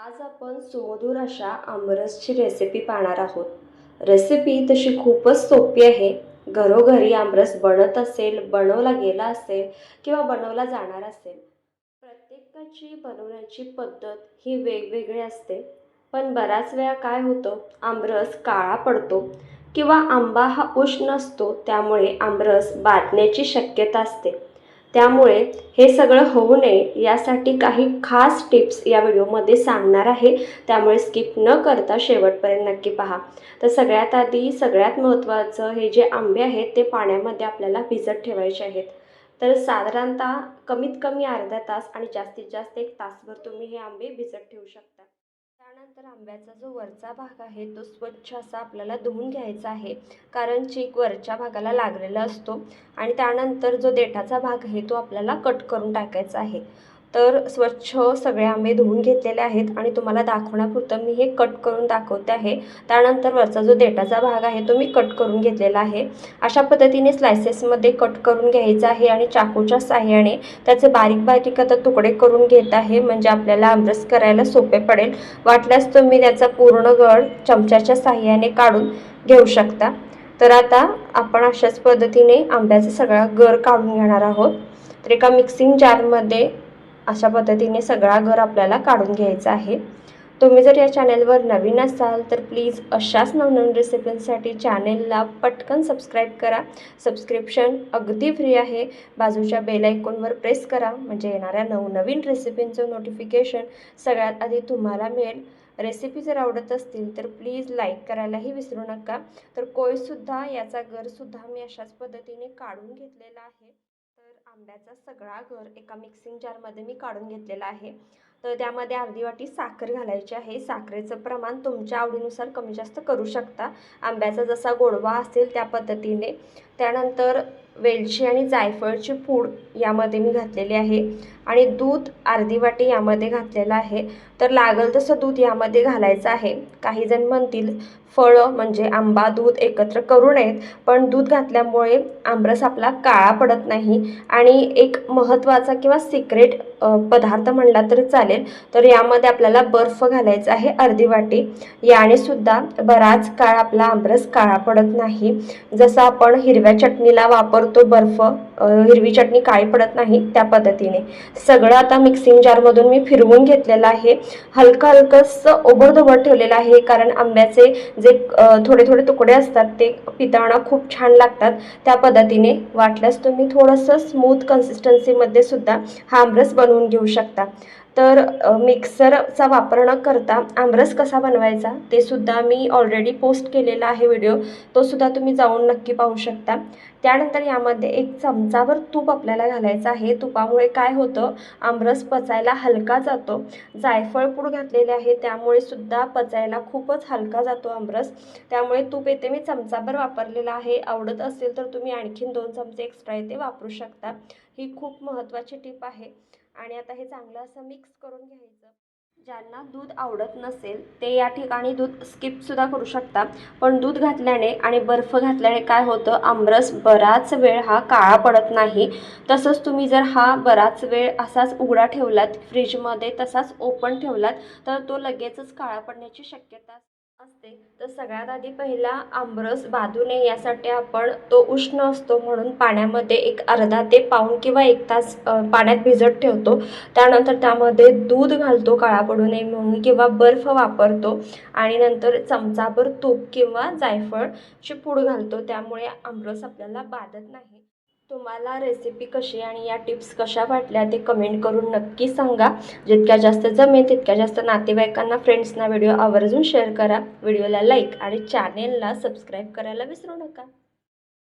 आज आपण सुमधुर अशा आमरसची रेसिपी पाहणार आहोत. रेसिपी तशी खूपच सोपी आहे. घरोघरी आमरस बनत असेल बनवला गेला असेल किंवा बनवला जाणार असेल प्रत्येकाची बनवण्याची पद्धत ही वेगवेगळी असते. पण बऱ्याच वेळा काय होतं आमरस काळा पडतो किंवा आंबा हा उष्ण असतो त्यामुळे आमरस बाटण्याची शक्यता असते. त्यामुळे हे सगळं होऊ नये यासाठी काही खास टिप्स या व्हिडिओमध्ये सांगणार आहे. त्यामुळे स्किप न करता शेवटपर्यंत नक्की पहा. तर सगळ्यात आधी सगळ्यात महत्त्वाचं हे जे आंबे आहेत ते पाण्यामध्ये आपल्याला भिजत ठेवायचे आहेत. तर साधारणतः कमीत कमी अर्धा तास आणि जास्तीत जास्त एक तासभर तुम्ही हे आंबे भिजत ठेवू शकता. त्यानंतर आंब्याचा जो वरचा भाग आहे तो स्वच्छ असा आपल्याला धुवून घ्यायचा आहे. कारण चीक वरच्या भागाला लागलेला असतो आणि त्यानंतर जो देठाचा भाग आहे तो आपल्याला कट करून टाकायचा आहे. तर स्वच्छ सगळे आंबे धुवून घेतलेले आहेत आणि तुम्हाला दाखवण्यापुरतं मी हे कट करून दाखवते आहे. त्यानंतर वरचा जो देठाचा भाग आहे तो मी कट करून घेतलेला आहे. अशा पद्धतीने स्लायसेसमध्ये कट करून घ्यायचा आहे आणि चाकूच्या साह्याने त्याचे बारीक बारीक आता तुकडे करून घेत आहे. म्हणजे आपल्याला आमरस करायला सोपे पडेल. वाटल्यास तुम्ही त्याचा पूर्ण गळ चमच्याच्या साह्याने काढून घेऊ शकता. तर आता आपण अशाच पद्धतीने आंब्याचा सगळा गर काढून घेणार आहोत. तर एका मिक्सिंग जारमध्ये अशा पद्धतीने सगळा घर आपल्याला काढून घ्यायचा आहे. तुम्ही जर या चॅनेलवर नवीन असाल तर प्लीज अशाच नवनवीन रेसिपींसाठी चॅनेलला पटकन सबस्क्राईब करा. सबस्क्रिप्शन अगदी फ्री आहे. बाजूच्या बेल आयकॉनवर प्रेस करा. म्हणजे येणाऱ्या नवनवीन रेसिपींचं नोटिफिकेशन सगळ्यात आधी तुम्हाला मिळेल. रेसिपी जर आवडत असतील तर प्लीज लाईक करायलाही विसरू नका. तर कोयसुद्धा याचा घरसुद्धा मी अशाच पद्धतीने काढून घेतलेला आहे. आंब्याचा सगळा घर एका मिक्सिंग जारमध्ये मी काढून घेतलेला आहे. तर त्यामध्ये अर्धी वाटी साखर घालायची आहे. साखरेचं प्रमाण तुमच्या आवडीनुसार कमी जास्त करू शकता. आंब्याचा जसा गोडवा असेल त्या पद्धतीने. त्यानंतर वेलची आणि जायफळची पूड यामध्ये मी घातलेली आहे. आणि दूध अर्धी वाटी यामध्ये घातलेलं आहे. तर लागल तसं दूध यामध्ये घालायचं आहे. काही जण म्हणतील फळं म्हणजे आंबा दूध एकत्र करू नयेत. पण दूध घातल्यामुळे आमरस आपला काळा पडत नाही. आणि एक महत्त्वाचा किंवा सिक्रेट पदार्थ म्हणला तरी चालेल. तर यामध्ये आपल्याला बर्फ घालायचा आहे अर्धी वाटी. याने सुद्धा बराच काळ आपला आमरस काळा पडत नाही. जसं आपण हिरव्या चटणीला वापरतो बर्फ हिरवी चटणी काळी पडत नाही त्या पद्धतीने. सगळं आता मिक्सिंग जारमधून मी फिरवून घेतलेलं आहे. हलकं हलकंसं ओबडधोबड ठेवलेलं आहे कारण आंब्याचे जे थोडे थोडे तुकडे असतात ते पिताळणं खूप छान लागतात. त्या पद्धतीने वाटल्यास तुम्ही थोडंसं स्मूथ कन्सिस्टन्सीमध्ये सुद्धा हा आमरस बनवून घेऊ शकता. तर मिक्सरचा वापर न करता आमरस कसा बनवायचा ते सुद्धा मी ऑलरेडी पोस्ट केलेला आहे व्हिडिओ तो सुद्धा तुम्ही जाऊन नक्की पाहू शकता. त्यानंतर यामध्ये एक चमचावर तूप आपल्याला घालायचं आहे. तुपामुळे काय होतं? आमरस पचायला हलका जातो. जायफळ पूड घातलेले आहे. त्यामुळे सुद्धा पचायला खूपच हलका जातो आमरस. त्यामुळे तूप येते. मी चमचाभर वापरलेला आहे. आवडत असेल तर तुम्ही आणखीन दोन चमचे एक्स्ट्रा येते वापरू शकता. ही खूप महत्त्वाची टिप आहे. आणि आता हे चांगलं असं मिक्स करून घ्यायचं. ज्यांना दूध आवडत नसेल ते या ठिकाणी दूध स्किपसुद्धा करू शकता. पण दूध घातल्याने आणि बर्फ घातल्याने काय होतं? आमरस बराच वेळ हा काळा पडत नाही. तसंच तुम्ही जर हा बराच वेळ असाच उघडा ठेवलात फ्रीजमध्ये तसाच ओपन ठेवलात तर तो लगेचच काळा पडण्याची शक्यता असते. तर सगळ्यात आधी पहिला आमरस बाधू नये यासाठी आपण तो उष्ण असतो म्हणून पाण्यामध्ये एक अर्धा ते पाऊण किंवा एक तास पाण्यात भिजत ठेवतो. त्यानंतर त्यामध्ये दूध घालतो काळा पडू नये म्हणून किंवा बर्फ वापरतो. आणि नंतर चमचाभर तूप किंवा जायफळची पूड घालतो. त्यामुळे आमरस आपल्याला बाधत नाही. तुम्हाला रेसिपी कशी आणि या टिप्स कशा वाटल्या ते कमेंट करून नक्की सांगा. जितक्या जास्त जमेल तितक्या जास्त नातेवाईकांना फ्रेंड्सना व्हिडिओ आवर्जून शेअर करा. व्हिडिओला लाईक आणि चॅनेलला सबस्क्राईब करायला विसरू नका.